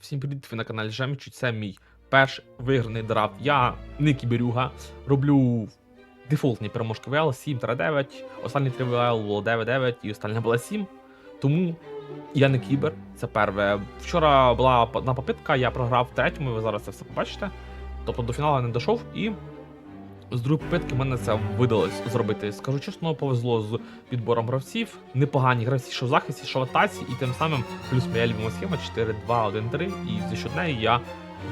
Всім привіт, ви на каналі Жемчуть. Це мій перший виграний драфт. Я не кіберюга. Роблю дефолтні переможки ВЛ 7-9. Останні 3 ВЛ було 9-9 і остання була 7. Тому я не кібер, це перше. Вчора була одна попитка, я програв третьому, ви зараз це все побачите. Тобто до фіналу я не дійшов і. З другої попитки мене це видалось зробити. Скажу чесно, повезло з підбором гравців. Непогані гравці, що в захисті, що в атаці, і тим самим плюс моя любима схема 4-2-1-3, і за неї я,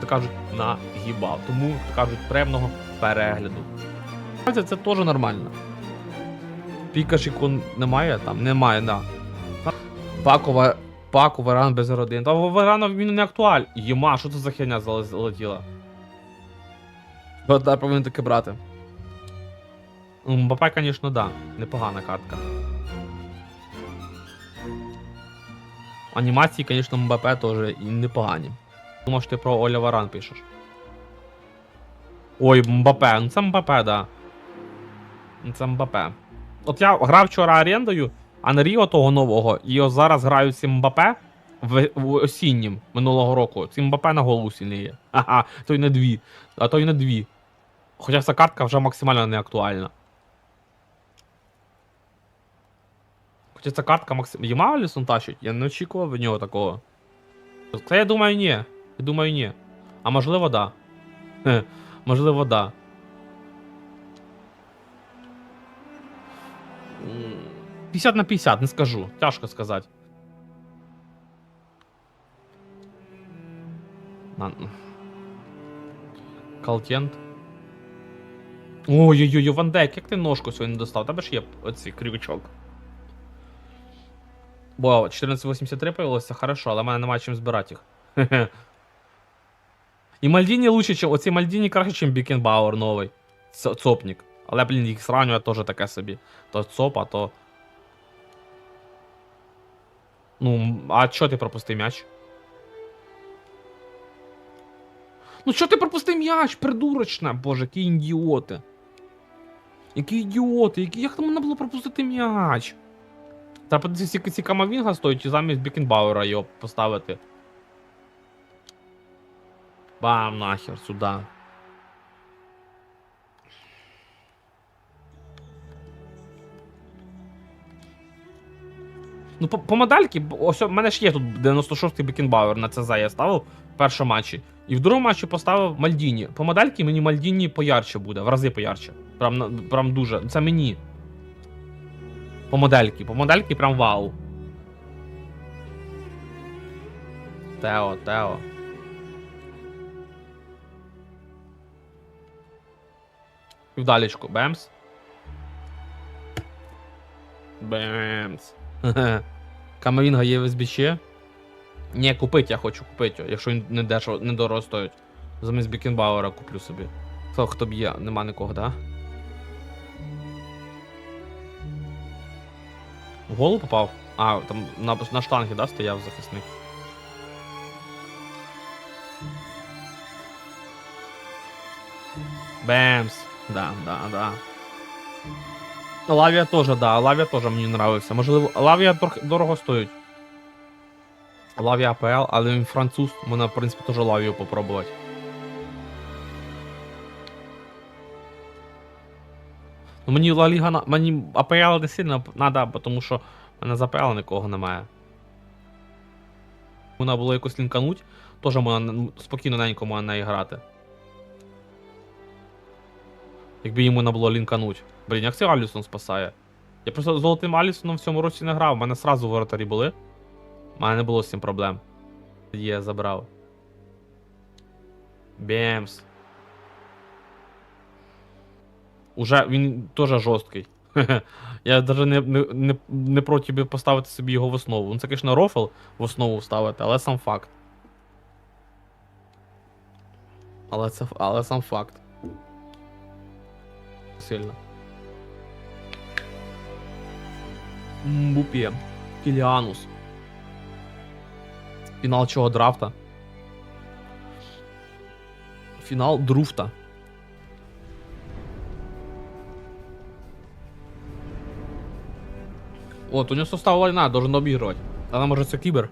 то кажуть, нагибав. Тому, то кажуть, приємного перегляду. Це, теж нормально. Пікаш ікон немає там? Немає, да. Пакова. Паку, Варан без родин. Та Варана він не актуаль. Єма, що це за херня залетіла? От да, повинен таке брати. Мбапе, звісно, да. Непогана картка. Анімації, звісно, Мбапе теж і непогані. Думав, що ти про Оля Варан пишеш. Ой, Мбапе, ну це Мбапе, да. Ну Це Мбапе. От я грав вчора орендою, а на Ріо того нового, і ось зараз граю з Мбапе в, в осіннім минулого року. Ці Мбапе на голову сильніє. Ага, то й не дві. А то й не дві. Хоча ця картка вже максимально не актуальна. Хоча ця картка максимально. Єма Алісон тащить? Я не очікував від нього такого. Це я думаю, ні. Я думаю, ні. А можливо, да. Можливо, да. М, 50 на 50, не скажу. Тяжко сказати. На- Калтент. Ой-ой-ой, Ван Дейк, як ти ножку сьогодні достав? Тебе ж є оцей крючок. Бо 1483 появилося, хорошо, але в мене немає чим збирати їх. І Мальдіні лучше, чим. Оці Мальдіні краще, ніж Бікенбауер новий. Цопник. Але, блін, їх сравнює теж таке собі. То ЦОП, а то. Ну, а чо ти пропустив м'яч? Ну чо ти пропустив м'яч, придурочна? Боже, які ідіоти. Які ідіоти, які... як там можна було пропустити м'яч? Подивіться, скільки ці Камавінга стоїть і замість Бікенбауера його поставити. Бам, нахер, сюди. Ну, по, по модельки, ось у мене ж є тут 96-й Бекенбауер на ЦЗ я ставив в першому матчі. І в другому матчі поставив Мальдіні. По модельки мені Мальдіні поярче буде, в рази поярче. Прям, прям дуже. Це мені. По модельки. По модельки прям вау. Тео, Тео. Вдалечку. Бемс. Бемс. Камавінга є в СБЧ. Ні, купить, я хочу купити, якщо він не дешево, не дорого. Замість Бікенбауера куплю собі. Хто, хто б'є? Нема нікого, да? В голову попав? А, там на, на штангі, да, стояв захисник. Бемс. Да, да, да. Лавія теж, да, Лавія теж мені нравився. Можливо, Лавія дорого стоїть. Лавія АПЛ, але він француз, можна, в принципі, теж Лавію попробувати. Мені Ла Ліга, мені АПЛ не сильно треба, тому що в мене з АПЛ нікого немає. Можна було якось лінкануть, теж можна спокійно ненько можна неї грати. Якби йому не було лінкануть. Блін, як це Алісон спасає? Я просто золотим Алісоном в цьому році не грав, у мене сразу воротарі були. У мене не було з цим проблем. Є, забрав. Бемс. Уже він теж жорсткий. Я навіть не, не, не, проти поставити собі його в основу. Ну це, звісно, рофл в основу вставити, але сам факт. Але це але сам факт. Сильно. Мбупє. Кіліанус. Фінал чого драфта? Фінал друфта. Вот, у него состав война, должен обыгрывать. Она может все кибер.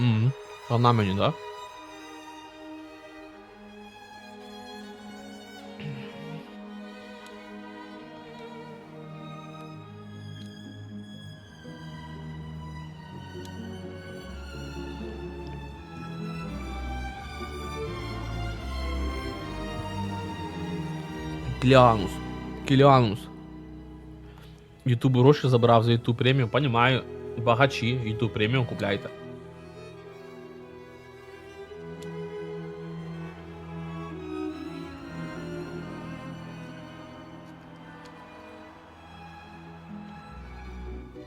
Угу. Вона мені, да? Кіліанус. Кіліанус. Ютуб гроші забрав за YouTube преміум, понімаю. Багачі, YouTube преміум купляйте.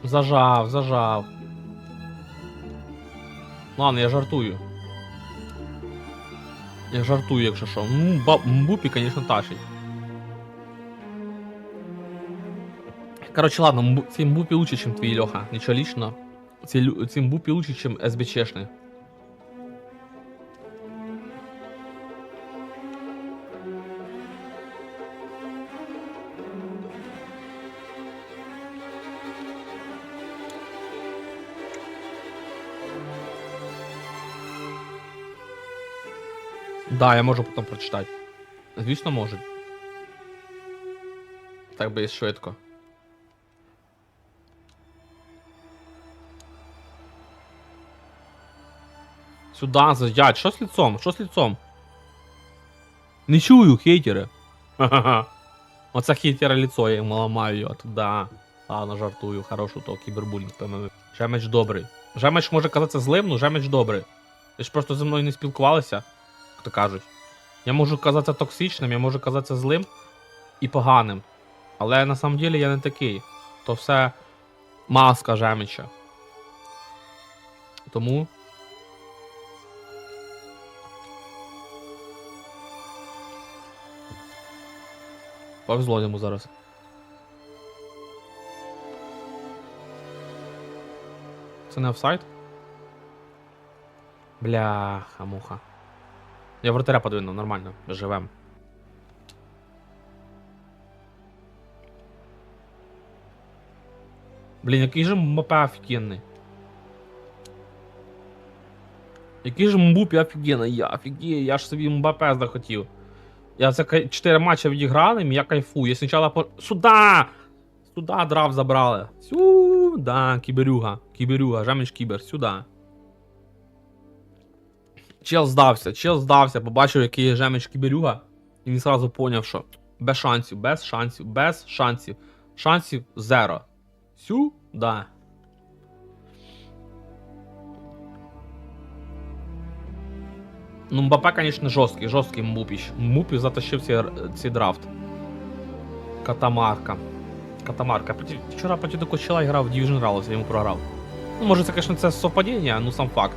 Зажав, зажав. Ладно, я жартую. Я жартую, якщо що. Ну, ба- Мбупі, звісно, тащить. Короче, ладно, цей Мбупі лучше, чем твій Льоха. Нічого лічно. Цей, Мбупі лучше, ніж СБЧшний. Да, я можу потім прочитати. Звісно, можу. Так би і швидко. Сюда заїжджать. Що з лицом? Що з лицом? Не чую, хейтери. Ха-ха-ха. Оце хейтера лицо, я йому ламаю його. Да. Ладно, жартую, хороший то кібербулінг. Жемеч добрий. Жемеч може казатися злим, ну жемеч добрий. Ви ж просто зі мною не спілкувалися, то кажуть. Я можу казатися токсичним, я можу казатися злим і поганим. Але на самом деле я не такий. То все маска жемича. Тому. Повезло йому зараз. Це не офсайд? Бляха, муха. Я вратаря подвинув, нормально, живем. Блін, який же Мбапе офігенний. Який же Мбупі офігенний, я офігею, я ж собі Мбапе захотів. Я за 4 матчі відіграли, я кайфую. Я спочатку по... Сюда! Сюда драв забрали. Сюда, кіберюга. Кіберюга, жеміч кібер, сюда. Чел здався, чел здався, побачив, який є жеміч кіберюга. І він зразу поняв, що без шансів, без шансів, без шансів. Шансів зеро. Сюда. Ну, Мбапе, конечно, жорсткий, жорсткий Мбупіч. Мбупі затащив цей, цей драфт. Катамарка. Катамарка. Вчора проти такого чела грав в Division Rivals, я йому програв. Ну, може, це, конечно, це совпадіння, ну сам факт.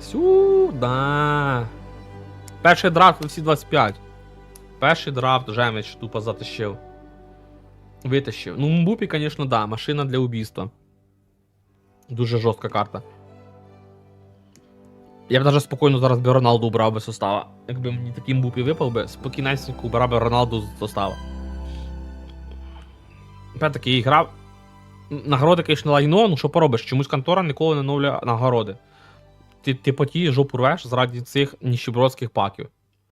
Сюда. Перший драфт всі 25. Перший драфт Жемич тупо затащив. Витащив. Ну, Мбупі, конечно, да, машина для убійства. Дуже жорстка карта. Я б даже спокійно зараз би Роналду убрав би состава. Якби мені такий Мбупі випав би, спокійнесенько убрав би Роналду з состава. Опять-таки, я грав. Нагороди, звісно, лайно, ну що поробиш? Чомусь контора ніколи не новлює нагороди. Ти, ти потієш, жопу рвеш заради цих ніщебродських паків.